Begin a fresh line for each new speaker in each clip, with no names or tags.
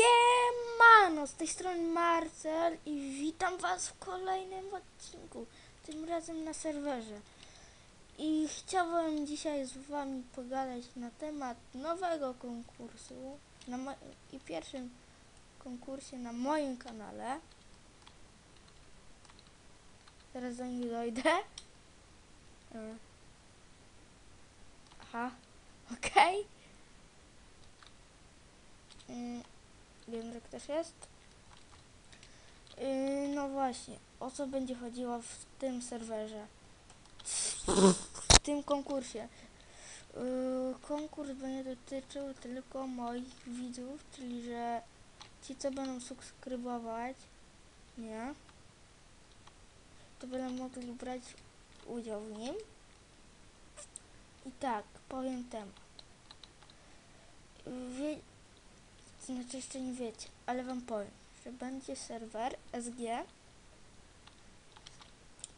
Siemano, z tej strony Marcel i witam was w kolejnym odcinku, tym razem na serwerze. I chciałbym dzisiaj z wami pogadać na temat nowego konkursu i pierwszym konkursie na moim kanale. Zaraz do nich dojdę. E. Aha, okej. Mm, Jędrek też jest. Yy, no właśnie, o co będzie chodziło w tym serwerze? W tym konkursie. Yy, konkurs będzie dotyczył tylko moich widzów, czyli że ci, co będą subskrybować, nie, to będą mogli brać udział w nim. I tak, powiem temat. Wie, to znaczy jeszcze nie wiecie, ale wam powiem, że będzie serwer SG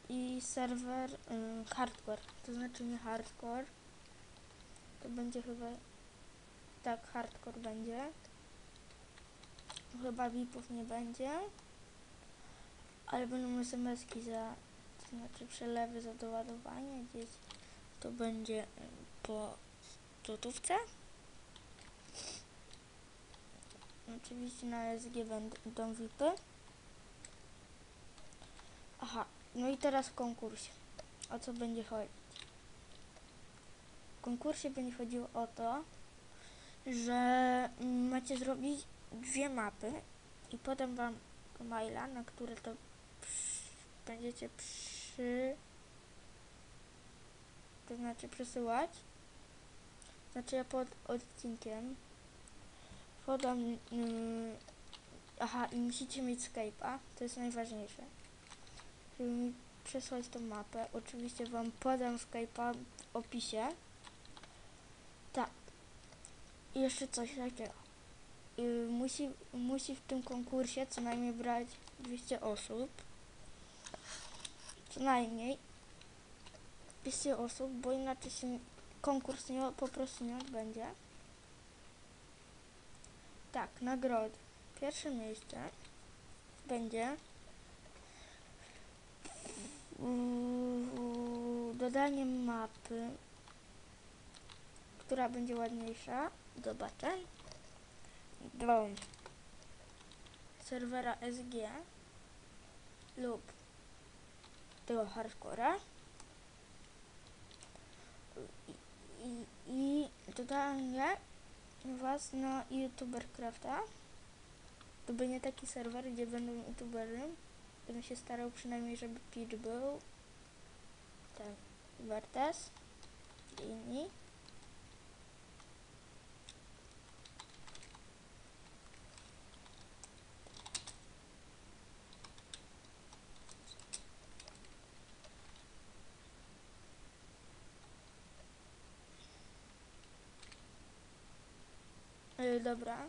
i serwer ym, hardcore. To znaczy nie hardcore. To będzie chyba tak hardcore będzie. Chyba VIPów nie będzie. Ale będą SMS-ki za to znaczy przelewy za doładowanie gdzieś to będzie po złotówce. Oczywiście na SG będą VIPy. Aha, no i teraz w konkursie. O co będzie chodzić? W konkursie będzie chodziło o to, że mm, macie zrobić dwie mapy i potem wam maila, na które to przy, będziecie przy... To znaczy przesyłać. Znaczy ja pod odcinkiem podam. Yy, aha, i musicie mieć Skype'a, to jest najważniejsze. Żeby mi przesłać tą mapę, oczywiście wam podam Skype'a w opisie. Tak. I jeszcze coś takiego. Yy, musi, musi w tym konkursie co najmniej brać 200 osób. Co najmniej 200 osób, bo inaczej się konkurs nie, po prostu nie odbędzie. Tak, nagrody. Pierwsze miejsce będzie mm, dodanie mapy, która będzie ładniejsza. Zobaczę. Do serwera SG lub tego hardcora. I, i, i dodanie was na youtubercrafta. To będzie taki serwer, gdzie będą youtuberzy. Będę się starał przynajmniej, żeby Peach był. Ten Vertes i inni. Yy, dobra.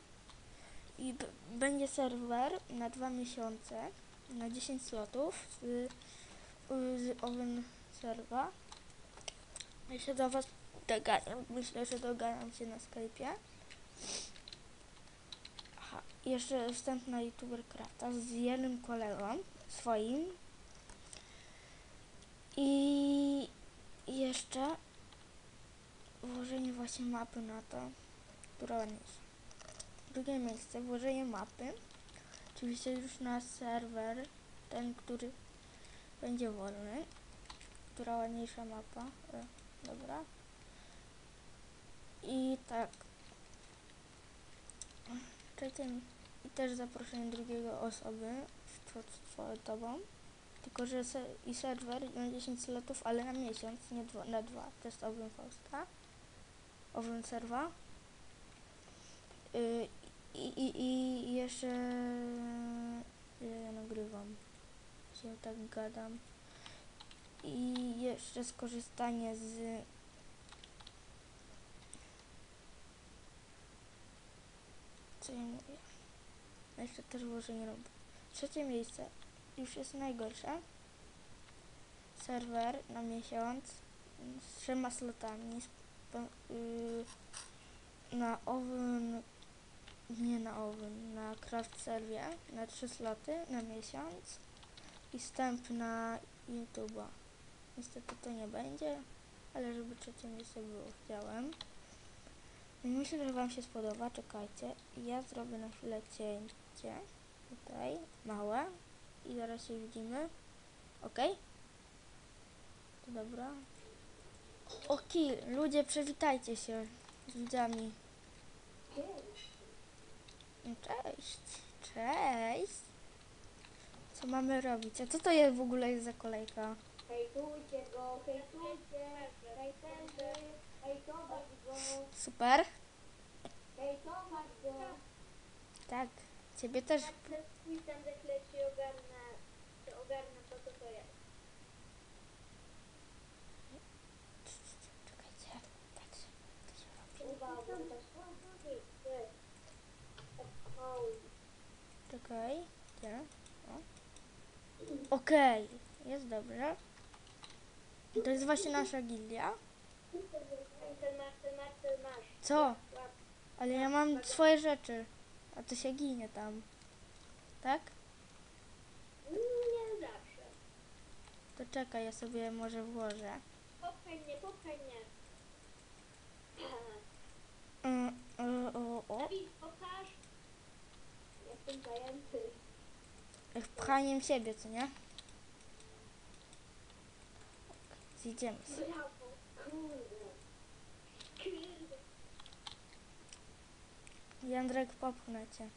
I będzie serwer na dwa miesiące, na 10 slotów z, y, z Owen serwa. Ja się do Was dogadam. Myślę, że dogadam się na Skype'ie. Aha, jeszcze wstęp na YouTuber Crafta z jednym kolegą swoim. I jeszcze włożenie właśnie mapy na to, która jest. Drugie miejsce, włożenie mapy. Oczywiście już na serwer, ten, który będzie wolny. Która ładniejsza mapa. E, dobra. I tak. Trzecie, I też zaproszenie drugiego osoby przed tobą. Tylko, że se, i serwer na 10 slotów, ale na miesiąc, nie na dwa. Jest Owen Fausta. Owen serwa. Y, i, i, I jeszcze ile ja nagrywam? Się tak gadam. I jeszcze skorzystanie z co ja mówię? Jeszcze też włożenie robię. Trzecie miejsce już jest najgorsze. Serwer na miesiąc z trzema slotami. y, na nie na owym, na craft serwie na 3 sloty na miesiąc i wstęp na YouTube'a. Niestety to nie będzie, ale żeby trzecie miejsce było, chciałem. Myślę, że Wam się spodoba, czekajcie. Ja zrobię na chwilę cięcie, tutaj, małe i zaraz się widzimy. Ok? To dobra. Oki, ludzie, przywitajcie się z widzami. Cześć, cześć. Co mamy robić? A co to jest w ogóle jest za kolejka?
Hejtujcie go, hejtujcie, hejterzy, hejtować go,
Super.
hejtować go.
Tak, ciebie też.
Ten swój tam zakleci ogarnę, to ogarnę to, co to jest.
Czekajcie, patrz. Co się robi?
Uwaga, bo to jest Oj,
Czekaj, gdzie? O. Okej, jest dobrze. To jest właśnie nasza gildia. Co? Ale ja mam swoje rzeczy. A to się ginie tam. Tak?
Nie zawsze.
To czekaj, ja sobie może włożę.
Popchaj mnie, popchaj mnie.
Mm, o, o, o.
Dawid, pokaż. Jestem zajęty.
Pchaniem siebie, co nie? Zjedziemy sobie. Jędrek, popchnę cię.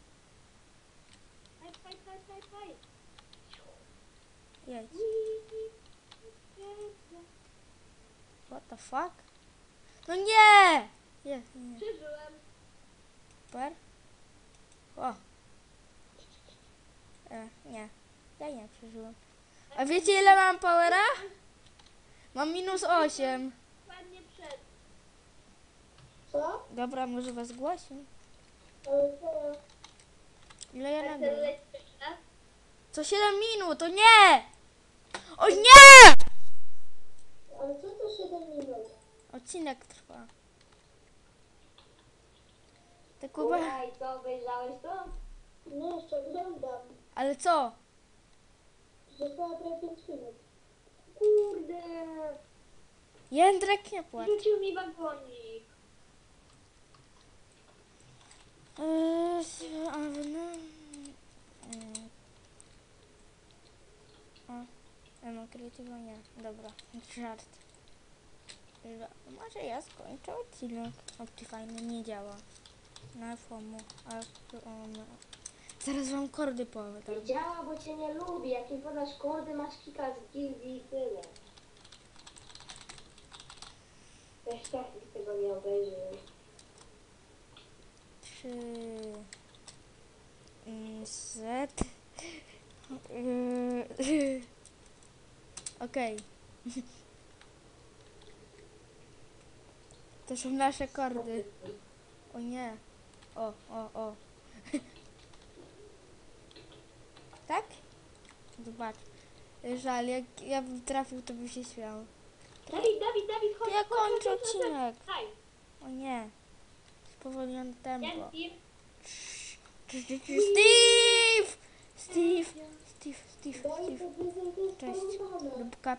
Jedź. What the fuck? No nie! Jest, nie.
Przeżyłem.
Super. O. E, nie. Ja nie przeżyłem. A wiecie ile mam powera? Mam minus 8.
Ładnie przed.
Co?
Dobra, może was
co?
Ile ja nagrywam? Co 7 minut, to nie! O nie!
Ale co to 7 minut?
Odcinek trwa. Te kuba...
Ej, co, obejrzałeś to?
No jeszcze oglądam.
Ale co?
Została prawie 5 minut.
Kurde.
Jędrek nie płacz.
Rzucił mi wagonik.
Eee, s- a, no. O, ja mam kreatywa? Nie. Dobra, żart. Ża- Może ja skończę odcinek. Optifine nie działa. Na iPhone'u. a Zaraz wam kordy powiem. tak?
Działa, bo cię nie lubi. Jak mi podasz kordy, masz kilka z gildii i tyle. Też tak tego nie obejrzy.
Trzy. mm, Z. Yy, Okej. To są nasze kordy. O nie. O, o, o. tak? Zobacz. Żal, jak ja bym trafił, to by się śmiał.
Dawid, Dawid, Dawid, chodź,
Ja
chodź,
kończę
chodź, chodź, chodź.
odcinek.
Daj,
O nie. Spowolnione tempo.
Steve.
Steve! Steve! Steve, Steve, Cześć. Lubka